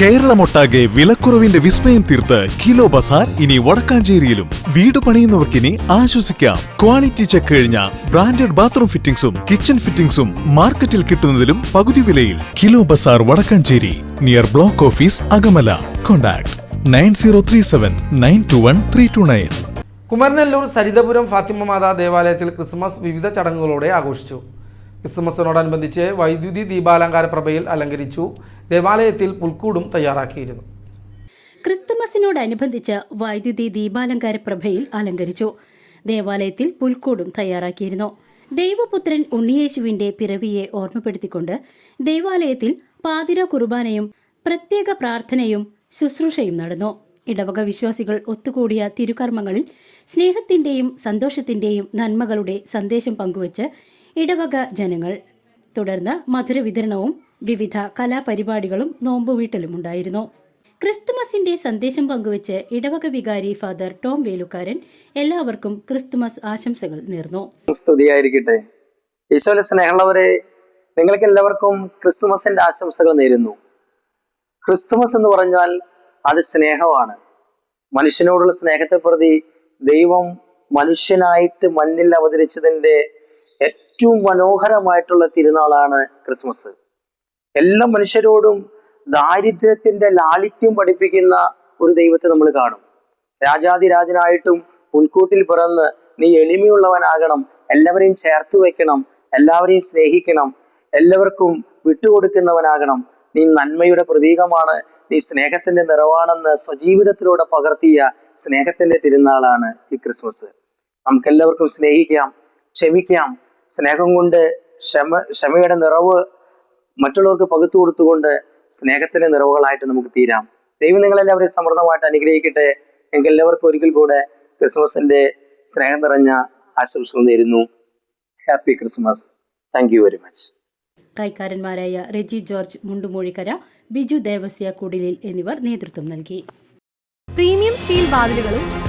കേരളമൊട്ടാകെ വിലക്കുറവിന്റെ വിസ്മയം തീർത്ത് കിലോ ബസാർ ഇനി വടക്കാഞ്ചേരിയിലും. വീട് പണിയുന്നവർക്കിനി ആശ്വസിക്കാം. ക്വാളിറ്റി ചെക്ക് കഴിഞ്ഞ ബ്രാൻഡഡ് ബാത്റൂം ഫിറ്റിംഗ്സും കിച്ചൺ ഫിറ്റിംഗ്സും മാർക്കറ്റിൽ കിട്ടുന്നതിലും പകുതി വിലയിൽ. Kilo bazaar Vadakkanchery near block office Akamala. Contact nine zero three seven nine two one three two nine. Kumaranellur Sarithapuram Fathima Matha ദേവാലയത്തിൽ ക്രിസ്മസ് വിവിധ ചടങ്ങുകളോടെ ആഘോഷിച്ചു. ക്രിസ്മസിനോടനുബന്ധിച്ച് വൈദ്യുതി ദീപാലങ്കാര പ്രഭയിൽ അലങ്കരിച്ചു. ദേവാലയത്തിൽ പുൽക്കൂടും തയ്യാറാക്കിയിരുന്നു. ക്രിസ്തുമസിനോടനുബന്ധിച്ച് വൈദ്യുതി ദീപാലങ്കാര പ്രഭയിൽ അലങ്കരിച്ചു. ദേവാലയത്തിൽ പുൽക്കൂടും തയ്യാറാക്കിയിരുന്നു. ദൈവപുത്രൻ ഉണ്ണിയേശുവിന്റെ പിറവിയെ ഓർമ്മപ്പെടുത്തിക്കൊണ്ട് ദേവാലയത്തിൽ പാതിര കുർബാനയും പ്രത്യേക പ്രാർത്ഥനയും ശുശ്രൂഷയും നടന്നു. ഇടവക വിശ്വാസികൾ ഒത്തുകൂടിയ തിരുകർമ്മങ്ങളിൽ സ്നേഹത്തിന്റെയും സന്തോഷത്തിന്റെയും നന്മകളുടെ സന്ദേശം പങ്കുവച്ച് ഇടവക ജനങ്ങൾ. തുടർന്ന് മധുര വിതരണവും വിവിധ കലാപരിപാടികളും നോമ്പുവീട്ടലും ഉണ്ടായിരുന്നു. ക്രിസ്തുമസിന്റെ സന്ദേശം പങ്കുവച്ച് ഇടവക വികാരി ഫാദർ ടോം വേലുക്കാരൻ എല്ലാവർക്കും ക്രിസ്തുമസ് ആശംസകൾ നേർന്നു. സ്തുതിയായിരിക്കട്ടെ. സ്നേഹമുള്ളവരെ നിങ്ങൾക്ക് എല്ലാവർക്കും ക്രിസ്തുമസിന്റെ ആശംസകൾ നേരുന്നു. ക്രിസ്തുമസ് എന്ന് പറഞ്ഞാൽ അത് സ്നേഹമാണ്. മനുഷ്യനോടുള്ള സ്നേഹത്തെ പ്രതി ദൈവം മനുഷ്യനായിട്ട് മണ്ണിൽ അവതരിച്ചതിന്റെ ഏറ്റവും മനോഹരമായിട്ടുള്ള തിരുനാളാണ് ക്രിസ്മസ്. എല്ലാ മനുഷ്യരോടും ദാരിദ്ര്യത്തിന്റെ ലാളിത്യം പഠിപ്പിക്കുന്ന ഒരു ദൈവത്തെ നമ്മൾ കാണും. രാജാതിരാജനായിട്ടും മുൻകൂട്ടിൽ പിറന്ന് നീ എളിമയുള്ളവനാകണം എല്ലാവരെയും ചേർത്ത് വെക്കണം എല്ലാവരെയും സ്നേഹിക്കണം എല്ലാവർക്കും വിട്ടുകൊടുക്കുന്നവനാകണം. നീ നന്മയുടെ പ്രതീകമാണ് നീ സ്നേഹത്തിന്റെ നിറവാണെന്ന് സ്വജീവിതത്തിലൂടെ പകർത്തിയ സ്നേഹത്തിന്റെ തിരുനാളാണ് ഈ ക്രിസ്മസ്. നമുക്കെല്ലാവർക്കും സ്നേഹിക്കാം ക്ഷമിക്കാം സ്നേഹം കൊണ്ട് ക്ഷമ ക്ഷമയുടെ നിറവ് മറ്റുള്ളവർക്ക് പകുത്തു കൊടുത്തുകൊണ്ട് സ്നേഹത്തിന്റെ നിറവുകളായിട്ട് നമുക്ക് തീരാം. ദൈവം നിങ്ങളെല്ലാവരെയും സമൃദ്ധമായിട്ട് അനുഗ്രഹിക്കട്ടെ. നിങ്ങൾക്ക് എല്ലാവർക്കും ഒരിക്കൽ കൂടെ ക്രിസ്മസിന്റെ സ്നേഹം നിറഞ്ഞ ആശംസകൾ നേരുന്നു. Happy Christmas thank you very much കൈക്കാരന്മാരായ Reji George Mundumoozhikkara Biju Devasya കുടിലിൽ എന്നിവർ നേതൃത്വം നൽകി. പ്രീമിയം സ്റ്റീൽ വാതിലുകളും